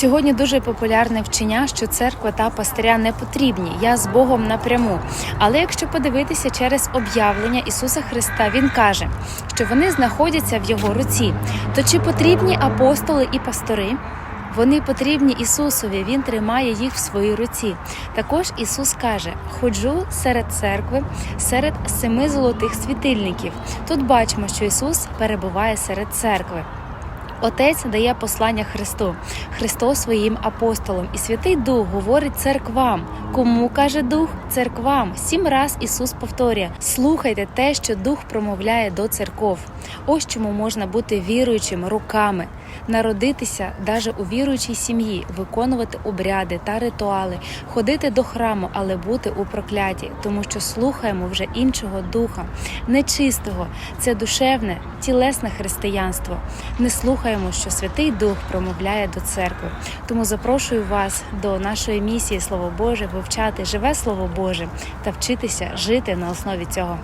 Сьогодні дуже популярне вчення, що церква та пастиря не потрібні. Я з Богом напряму. Але якщо подивитися через об'явлення Ісуса Христа, Він каже, що вони знаходяться в Його руці. То чи потрібні апостоли і пастори? Вони потрібні Ісусові, Він тримає їх в своїй руці. Також Ісус каже: ходжу серед церкви, серед семи золотих світильників. Тут бачимо, що Ісус перебуває серед церкви. Отець дає послання Христу, Христос своїм апостолам, і Святий Дух говорить церквам. Кому каже Дух? Церквам. Сім раз Ісус повторює: слухайте те, що Дух промовляє до церков. Ось чому можна бути віруючим руками, народитися навіть у віруючій сім'ї, виконувати обряди та ритуали, ходити до храму, але бути у прокляті, тому що слухаємо вже іншого духа, нечистого. Це душевне, тілесне християнство. Не слухаємо, що Святий Дух промовляє до церкви. Тому запрошую вас до нашої місії Слово Боже, вивчати живе Слово Боже та вчитися жити на основі цього.